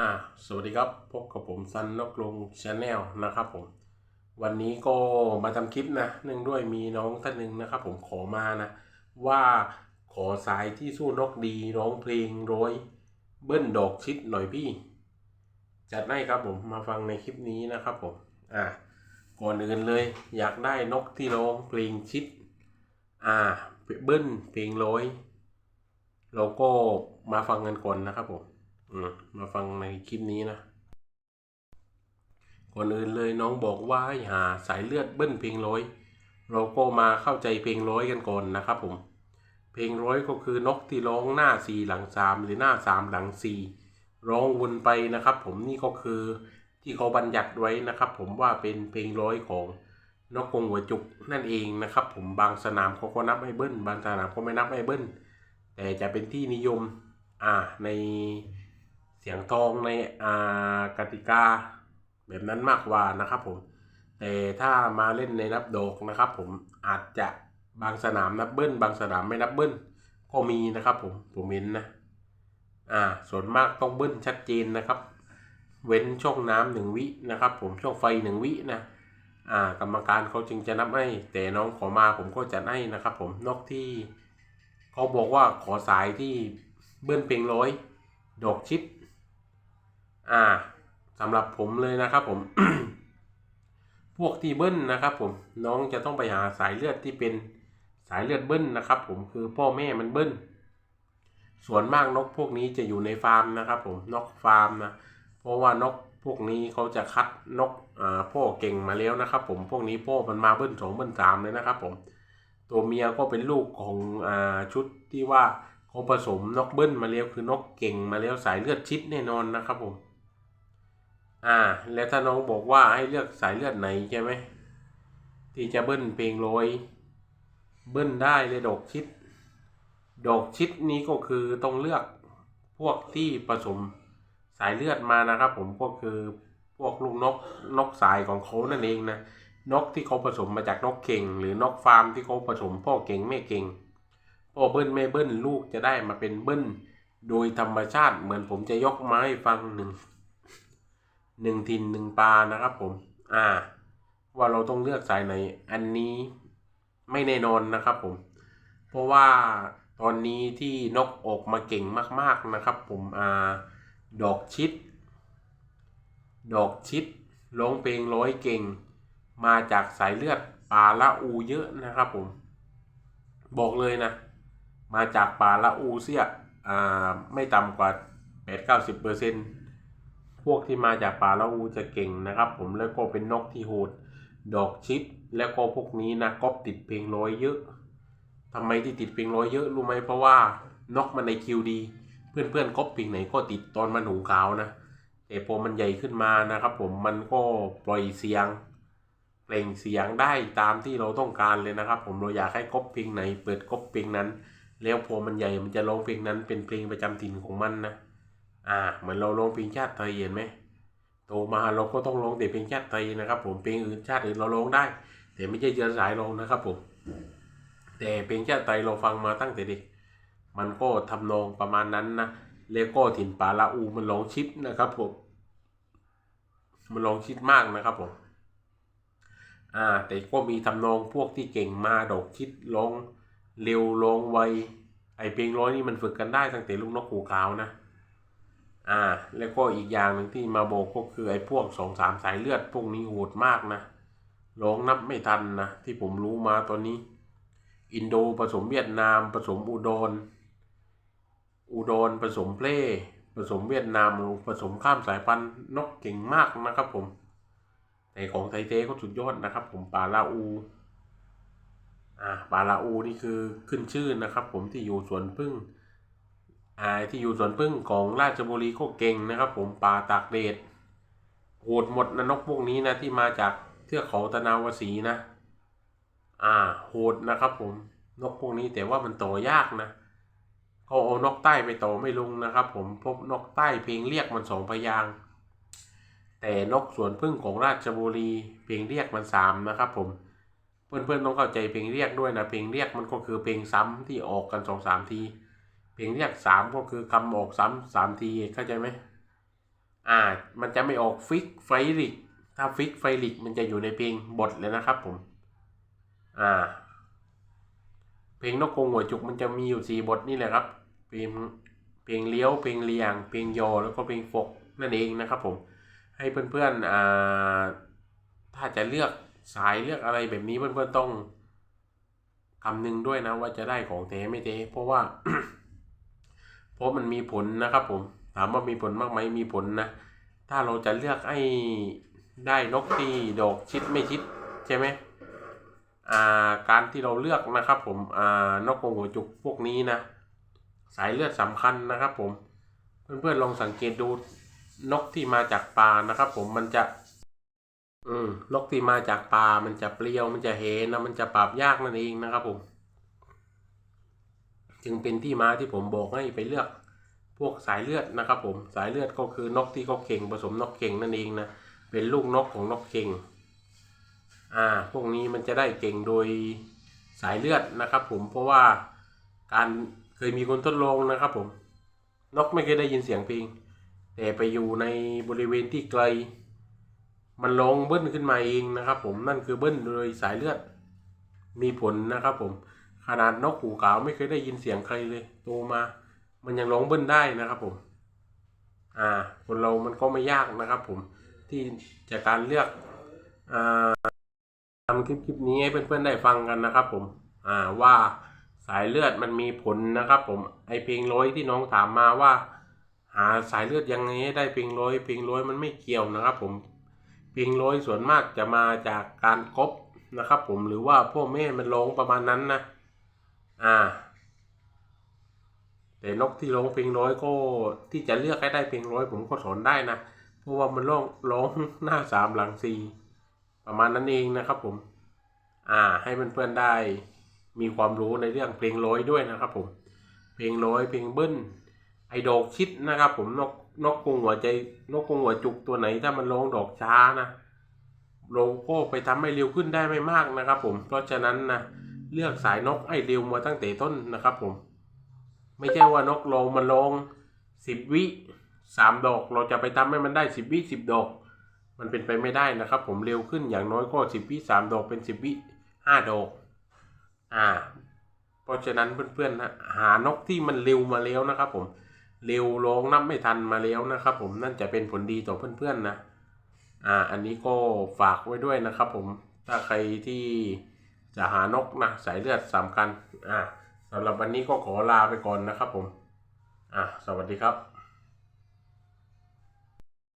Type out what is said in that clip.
อ่าสวัสดีครับ พบกับผมซันนกลงชาแนลนะครับผม วันนี้ก็มาทำคลิปนะเนื่องด้วยมีน้องท่านหนึ่งนะครับผมขอมานะ ว่าขอสายที่สู้นกดีร้องเพลงร้อยเบิ้ลดอกชิดหน่อยพี่ จัดให้ครับผมมาฟังในคลิปนี้นะครับผมอ่าก่อนอื่นเลย อยากได้นกที่ร้องเพลงชิดอ่าเบิ้ลเพลงร้อยเราก็มาฟังกันก่อนนะครับผม มมาฟังในคลิปนี้นะก่อนอื่นเลยน้องบอกว่าให้หาสายเลือดเบิ้ลเพลงร้อย เราก็มาเข้าใจเพลงร้อยกันก่อนนะครับผม เพลงร้อยก็คือนกที่ร้องหน้าสี่หลังสามหรือหน้าสามหลังสี่ร้องวนไปนะครับ ผมนี่ก็คือที่เขาบัญญัติไว้นะครับ ผมว่าเป็นเพลงร้อยของนกกงหัวจุกนั่นเองนะครับ ผมบางสนามเขาก็นับให้เบิ้ลบางสนามก็ไม่นับให้เบิ้ลแต่จะเป็นที่นิยมอ่าใน สียงทองในอากติกาแบบนั้นมากกว่านะครับผม แต่ถ้ามาเล่นในนับดอกนะครับ ผมอาจจะบางสนามนับเบิ้ล บางสนามไม่นับเบิ้ล ก็มีนะครับผมผมเห็นนะ อ่า ส่วนมากต้องเบิ้ลชัดเจนนะครับ เว้นช่องน้ำหนึ่งวินะครับ ผมช่องไฟหนึ่งวินะ อ่ากรรมการเขาจึงจะนับให้ แต่น้องขอมาผมก็จะให้นะครับ ผมนอกที่เขาบอกว่าขอสายที่เบิ้ลเพลงร้อยดอกชิด อ่าสำหรับผมเลยนะครับผม พวกที่เบิ้ลนะครับผมน้องจะต้องไปหาสายเลือดที่เป็นสายเลือดเบิ้ลนะครับ ผมคือพ่อแม่มันเบิ้ลส่วนมากนกพวกนี้จะอยู่ในฟาร์มนะครับ ผมนกฟาร์มนะเพราะว่านกพวกนี้เขาจะคัดนกอ่าพ่อเก่งมาแล้วนะครับ ผมพวกนี้พ่อมันมาเบิ้ลสองเบิ้ลสามเลยนะครับ ผม ตัวเมียก็เป็นลูกของอ่าชุดที่ว่าเขาผสมนกเบิ้ลมาแล้วคือนกเก่งมาแล้วสายเลือดชิดแน่นอนนะครับผม อ่า แล้วถ้าน้องบอกว่าให้เลือกสายเลือดไหนใช่ไหมที่จะเบิ้ลเพลงโรยเบิ้ลได้เลยดอกชิด ดอกชิดนี้ก็คือต้องเลือกพวกที่ผสมสายเลือดมานะครับ ผมก็คือพวกลูกนกนกสายของเขานั่นเองนะนกที่เขาผสมมาจากนกเก่ง หรือนกฟาร์มที่เขาผสมพ่อเก่งแม่เก่งพ่อเบิ้ลแม่เบิ้ลลูกจะได้มาเป็นเบิ้ลโดยธรรมชาติเหมือนผมจะยกมาให้ฟังหนึ่ง หนึ่งทินหนึ่งปลานะครับผม อ่า ว่าเราต้องเลือกสายไหน อันนี้ไม่แน่นอนนะครับผม เพราะว่าตอนนี้ที่นกออกมาเก่งมาก ๆนะครับ ผม อ่า ดอกชิด ดอกชิดร้องเพลงร้อยเก่ง มาจากสายเลือดป่าละอูเยอะนะครับผม บอกเลยนะ มาจากป่าละอูเสีย อ่า ไม่ต่ำกว่าแปดเก้าสิบเปอร์เซ็น พวกที่มาจากป่าละอูจะเก่งนะครับ ผมแล้วก็เป็นนกที่โหด ดอกชิดแล้วก็พวกนี้นะก็ติดเพลงร้อยเยอะทำไมที่ติดเพลงร้อยเยอะรู้ไหมเพราะว่านกมันในคิวดี เพื่อนๆก๊อปเพลงไหนก็ติดตอนมันหูขาวนะแต่พอมันใหญ่ขึ้นมานะครับ ผมมันก็ปล่อยเสียงเปล่งเสียงได้ตามที่เราต้องการเลยนะครับ ผมเราอยากให้ก๊อปเพลงไหน เปิดก๊อปเพลงนั้น แล้วพอมันใหญ่มันจะร้องเพลงนั้นเป็นเพลงประจำถิ่นของมันนะ อ่าเหมือนเราร้องเพลงชาติไทยเห็นไหมโตมาเราก็ต้องร้องแต่เพลงชาติไทยนะครับ ผมเพลงอื่นชาติอื่นเราร้องได้ แต่ไม่ใช่เยือสายเรานะครับผมแต่เพลงชาติไทยเราฟังมาตั้งแต่เด็กมันก็ทำนองประมาณนั้นนะแล้วก็ถิ่นป่าละอูมันร้องชิดนะครับผมมันลองชิดมากนะครับผมอ่าแต่ก็มีทำนองพวกที่เก่งมาดอกชิดร้องเร็วร้องไวไอเพลงร้อยนี่มันฝึกกันได้ตั้งแต่ลูกนกหูขาวนะ อ่า แล้วก็อีกอย่างหนึ่งที่มาบอกก็คือไอ้พวกสองสามสายเลือดพวกนี้โหดมากนะร้องนับไม่ทันนะ ที่ผมรู้มาตอนนี้ อินโดผสมเวียดนาม ผสมอุดรอุดรผสมเพลผสมเวียดนามผสมข้ามสายพันธุ์นกเก่งมากนะครับผมแต่ของไทยเทเขาสุดยอดนะครับ ผมปลาลาอูอ่าปลาลาอูนี่คือขึ้นชื่อนะครับ ผมที่อยู่สวนพึ่ง อ่าที่อยู่สวนพึ่งของราชบุรีก็เก่งนะครับ ผมปลาตากเดดโหดหมดนะนกพวกนี้นะที่มาจากเทือกเขาตะนาวสีนะ อ่าโหดนะครับ ผมนกพวกนี้แต่ว่ามันโตยากนะเขาเอานกใต้ไปต่อไม่ลงนะครับ ผมพบนกใต้เพลงเรียกมันสองพยางแต่นกสวนพึ่งของราชบุรีเพลงเรียกมันสามนะครับ ผมเพื่อนๆต้องเข้าใจเพลงเรียกด้วยนะเพลงเรียกมันก็คือเพลงซ้ำที่ออกกันสองสามที เพลงเรียกสามก็คือคำออกซ้ำสามทีเข้าใจไหมอ่า มันจะไม่ออกฟิกไฟลิก ถ้าฟิกไฟลิกมันจะอยู่ในเพลงบทเลยนะครับผม อ่า เพลงนกกงหัวจุกมันจะมีอยู่สี่บทนี่แหละครับ เพลงเพลงเลี้ยว เพลงเลียง เพลงโยอ แล้วก็เพลงฟกนั่นเองนะครับผม ให้เพื่อนๆอ่าถ้าจะเลือกสายเลือกอะไรแบบนี้เพื่อนๆต้องคำนึงด้วยนะว่าจะได้ของแท้ไม่แท้เพราะว่า เพราะมันมีผลนะครับผมถามว่ามีผลมากไหมมีผลนะ ถ้าเราจะเลือกให้ได้นกที่ดอกชิดไม่ชิดใช่ไหมอ่าการที่เราเลือกนะครับ ผมอ่านกกงหัวจุกพวกนี้นะสายเลือดสำคัญนะครับ ผมเพื่อนๆลองสังเกตดูนกที่มาจากปลานะครับ ผมมันจะ อืมนกที่มาจากปลามันจะเปรี้ยวมันจะเห็นนะมันจะปราบยากนั่นเองนะครับผม จึงเป็นที่มาที่ผมบอกให้ไปเลือกพวกสายเลือดนะครับผมสายเลือดก็คือนกที่เขาเข่งผสมนกเข่งนั่นเองนะเป็นลูกนกของนกเข่งอ่าพวกนี้มันจะได้เก่งโดยสายเลือดนะครับ ผมเพราะว่าการเคยมีคนทดลองนะครับ ผมนกไม่เคยได้ยินเสียงเพลงแต่ไปอยู่ในบริเวณที่ไกล มันร้องเบิ้ลขึ้นมาเองนะครับ ผมนั่นคือเบิ้ลโดยสายเลือดมีผลนะครับ ผม ขนาดนกหูขาวไม่เคยได้ยินเสียงใครเลย โตมา มันยังร้องเบิ้ลได้นะครับผม อ่า คนเรามันก็ไม่ยากนะครับผม ที่จะกการเลือกอ่าทำคลิปคลิปนี้ให้เพื่อนๆได้ฟังกันนะครับผม อ่าว่าสายเลือดมันมีผลนะครับ ผม ไอเพลงร้อยที่น้องถามมาว่า หาสายเลือดยังไงให้ได้เพลงร้อยเพลงร้อยมันไม่เกี่ยวนะครับ ผม เพลงร้อยส่วนมากจะมาจากการก๊อปนะครับ ผมหรือว่าพ่อแม่มันร้องประมาณนั้นนะ อ่า แต่นกที่ร้องเพลงร้อยก็ที่จะเลือกให้ได้เพลงร้อยผมก็สอนได้นะ เพราะว่ามันร้องร้องหน้าสามหลังสี่ประมาณนั้นเองนะครับผม อ่า ให้เพื่อนๆได้มีความรู้ในเรื่องเพลงร้อยด้วยนะครับผม เพลงร้อยเพลงเบิ้ลไอดอกชิดนะครับ ผมนกนกกรงหัวใจนกกรงหัวจุกตัวไหนถ้ามันร้องดอกช้านะเราก็ไปทำให้เร็วขึ้นได้ไม่มากนะครับผมเพราะฉะนั้นนะ เลือกสายนกให้เร็วมาตั้งแต่ต้นนะครับผม ไม่ใช่ว่านกลงมันลงสิบวิสามดอก เราจะไปทำให้มันได้สิบวิสิบดอก มันเป็นไปไม่ได้นะครับ ผมเร็วขึ้นอย่างน้อยก็สิบวิสามดอกเป็นสิบวิห้าดอก อ่า เพราะฉะนั้นเพื่อนๆนะหานกที่มันเร็วมาแล้วนะครับ ผมเร็วลงนับไม่ทันมาแล้วนะครับ ผมนั่นจะเป็นผลดีต่อเพื่อนๆนะ อ่า อันนี้ก็ฝากไว้ด้วยนะครับ ผมถ้าใครที่ จะหานกนะสายเลือดสำคัญอ่าสำหรับวันนี้ก็ขอลาไปก่อนนะครับผมอ่าสวัสดีครับ